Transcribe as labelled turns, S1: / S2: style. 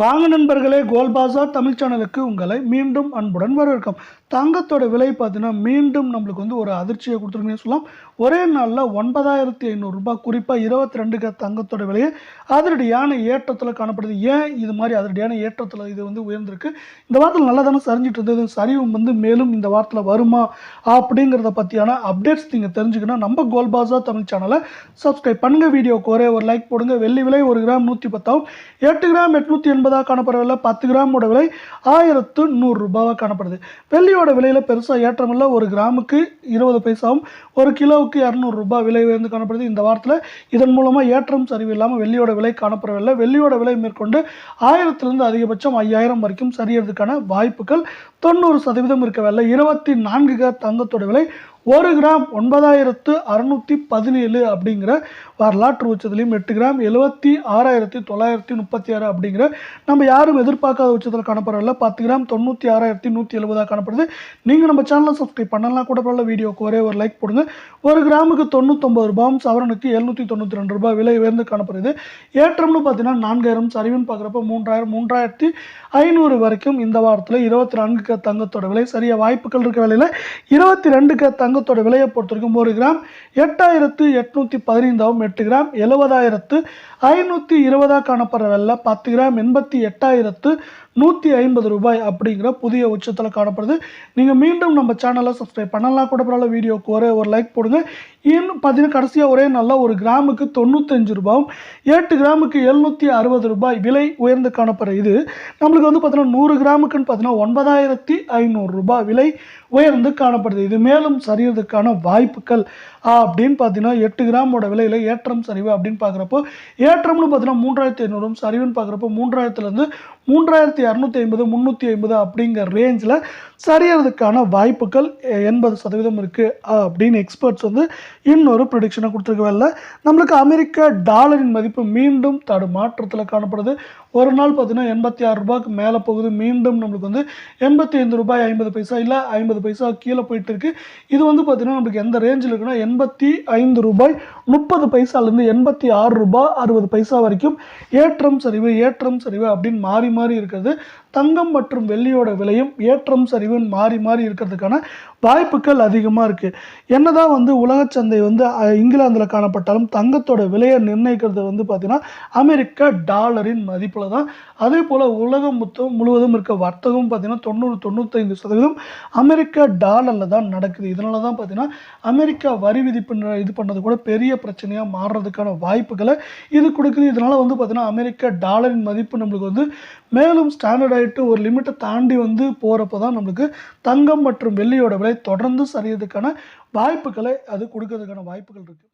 S1: வாங்க நண்பர்களே கோல் பாசார் தமிழ் சேனலுக்கு உங்களை மீண்டும் அன்புடன் வரவேற்கும். தங்கத்தோட விலை பார்த்தீங்கன்னா மீண்டும் நம்மளுக்கு வந்து ஒரு அதிர்ச்சியை கொடுத்துருக்குன்னு சொல்லலாம். ஒரே நாளில் ஒன்பதாயிரத்தி ஐநூறுரூபா குறிப்பாக இருபத்தி ரெண்டு கிராம் தங்கத்தோட விலையை அதிரடியான ஏற்றத்தில் காணப்படுது. ஏன் இது மாதிரி அதிரடியான ஏற்றத்தில் இது வந்து உயர்ந்திருக்கு? இந்த வாரத்தில் நல்லா தானே சரிஞ்சிட்டு இருந்தது? சரிவு வந்து மேலும் இந்த வாரத்தில் வருமா? அப்படிங்கிறத பற்றியான அப்டேட்ஸ் நீங்கள் தெரிஞ்சுக்கணும். நம்ம கோல் பாசார் தமிழ் சேனலை சப்ஸ்கிரைப் பண்ணுங்கள் வீடியோக்கு ஒரே ஒரு லைக் போடுங்க. வெள்ளி விலை ஒரு கிராம் நூற்றி பத்தாவும் எட்டு கிராம் எட்நூற்றி எண்பது ஐம்பதாக காணப்படுற விலை பத்து கிராமோட விலை ஆயிரத்து நூறுரூபாவாக காணப்படுது. வெள்ளியோட விலையில் பெருசாக ஏற்றம் ஒரு கிராமுக்கு இருபது பைசாவும் ஒரு கிலோவுக்கு இரநூறுபா விலை உயர்ந்து காணப்படுது. இந்த வாரத்தில் இதன் மூலமாக ஏற்றம் சரிவு இல்லாமல் வெள்ளியோட விலை காணப்படவில்லை வெள்ளியோட விலை மேற்கொண்டு ஆயிரத்திலிருந்து அதிகபட்சம் ஐயாயிரம் வரைக்கும் சரியறதுக்கான வாய்ப்புகள் தொண்ணூறு சதவீதம் இருக்கவில்லை இருபத்தி நான்கு தங்கத்தோட விலை ஒரு கிராம் ஒன்பதாயிரத்து அறுநூற்றி பதினேழு அப்படிங்கிற வரலாற்று உச்சத்துலையும் எட்டு கிராம் எழுபத்தி ஆறாயிரத்தி தொள்ளாயிரத்தி முப்பத்தி ஆறு அப்படிங்கிற நம்ம யாரும் எதிர்பார்க்காத உச்சத்தில் காணப்படவில்லை பத்து கிராம் தொண்ணூற்றி ஆறாயிரத்தி நூற்றி எழுபதாக காணப்படுது. நீங்கள் நம்ம சேனலை சப்ஸ்கிரைப் பண்ணலாம் கூட பரவாயில்ல வீடியோக்கு ஒரே ஒரு லைக் போடுங்க. ஒரு கிராமுக்கு தொண்ணூத்தொம்பது ரூபாயும் சவரனுக்கு எழுநூற்றி தொண்ணூற்றி ரெண்டு ரூபாய் விலை உயர்ந்து காணப்படுது. ஏற்றம்னு பார்த்தீங்கன்னா நான்காயிரம் சரிவுன்னு பார்க்குறப்ப மூன்றாயிரம் மூன்றாயிரத்தி ஐநூறு வரைக்கும் இந்த வாரத்தில் இருபத்தி நான்கு தங்கத்தோட விலை. சரியாக வாய்ப்புகள் இருக்க வேலையில் இருபத்தி ரெண்டு க தங்கத்தோட விலையை பொறுத்த வரைக்கும் ஒரு கிராம் எட்டாயிரத்து எட்நூற்றி பதினைந்தாவும் எட்டு கிராம் எழுபதாயிரத்து ஐநூற்றி இருபதாக காணப்படுற விலை பத்து கிராம் எண்பத்தி எட்டாயிரத்து நூற்றி ஐம்பது ரூபாய் அப்படிங்கிற புதிய உச்சத்தில் காணப்படுது. நீங்கள் மீண்டும் நம்ம சேனலை சப்ஸ்கிரைப் பண்ணலாம் கூட பரவாயில்ல வீடியோக்கு ஒரே ஒரு லைக் போடுங்க. இன்னும் பார்த்தீங்கன்னா கடைசியாக ஒரே நல்ல ஒரு கிராமுக்கு தொண்ணூத்தஞ்சு ரூபாயும் எட்டு கிராமுக்கு எழுநூற்றி அறுபது ரூபாய் விலை உயர்ந்து காணப்படுற இது நம்மளுக்கு வந்து பார்த்தீங்கன்னா நூறு கிராமுக்குன்னு பார்த்தீங்கன்னா ஒன்பதாயிரத்தி ஐநூறு ரூபாய் விலை உயர்ந்து காணப்படுது. இது மேலும் சரியறதுக்கான வாய்ப்புகள். அப்படின்னு பார்த்தீங்கன்னா எட்டு கிராமோட விலையில் ஏற்றம் சரிவு அப்படின்னு பார்க்குறப்போ ஏற்றம்னு பார்த்தீங்கன்னா மூன்றாயிரத்தி ஐநூறும் சரிவுன்னு பார்க்குறப்போ மூன்றாயிரத்துலேருந்து மூன்றாயிரத்தி இரநூத்தி ஐம்பது முந்நூற்றி ஐம்பது அப்படிங்கிற ரேஞ்சில் சரியறதுக்கான வாய்ப்புகள் எண்பது சதவீதம் இருக்குது அப்படின்னு எக்ஸ்பர்ட்ஸ் வந்து இன்னொரு ப்ரிடிக்ஷனை கொடுத்துருக்கவில்ல நம்மளுக்கு அமெரிக்க டாலரின் மதிப்பு மீண்டும் தடுமாற்றத்தில் காணப்படுது. ஒரு நாள் பார்த்தீங்கன்னா எண்பத்தி ஆறு ரூபாய்க்கு மேலே போகுது. மீண்டும் நம்மளுக்கு வந்து எண்பத்தி ஐந்து ரூபாய் ஐம்பது பைசா இல்லை ஐம்பது பைசா கீழே போயிட்டு இருக்கு. இது வந்து பார்த்தீங்கன்னா நம்மளுக்கு எந்த ரேஞ்சில் இருக்குன்னா எண்பத்தி ஐந்து ரூபாய் முப்பது பைசாலேருந்து எண்பத்தி ஆறு ரூபாய் அறுபது பைசா வரைக்கும் ஏற்றம் சரிவு ஏற்றம் சரிவு அப்படின்னு மாறி மாறி இருக்கிறது. தங்கம் மற்றும் வெள்ளியோட விலையும் ஏற்றம் சரிவுன்னு மாறி மாறி இருக்கிறதுக்கான வாய்ப்புகள் அதிகமாக இருக்குது என்னதான் வந்து உலகச்சந்தை வந்து இங்கிலாந்தில் காணப்பட்டாலும் தங்கத்தோட விலையை நிர்ணயிக்கிறது வந்து பார்த்திங்கன்னா அமெரிக்க டாலரின் மதிப்பில் தான் அதே போல் உலகம் மொத்தம் முழுவதும் இருக்க வர்த்தகம் பார்த்திங்கன்னா தொண்ணூறு தொண்ணூத்தைந்து சதவீதம் அமெரிக்க டாலரில் தான் நடக்குது. இதனால தான் பார்த்தீங்கன்னா அமெரிக்கா வரி விதிப்பு ந- இது பண்ணது கூட பெரிய பிரச்சனையாக மாறுறதுக்கான வாய்ப்புகளை இது கொடுக்குது. இதனால் வந்து பார்த்திங்கன்னா அமெரிக்க டாலரின் மதிப்பு நம்மளுக்கு வந்து மேலும் ஸ்டாண்டர்ட் ஆகிட்டு ஒரு லிமிட்டை தாண்டி வந்து போகிறப்ப தான் நம்மளுக்கு தங்கம் மற்றும் வெள்ளியோட விலை தொடர்ந்து சரியதுக்கான வாய்ப்புகளை அது கொடுக்கறதுக்கான வாய்ப்புகள் இருக்குது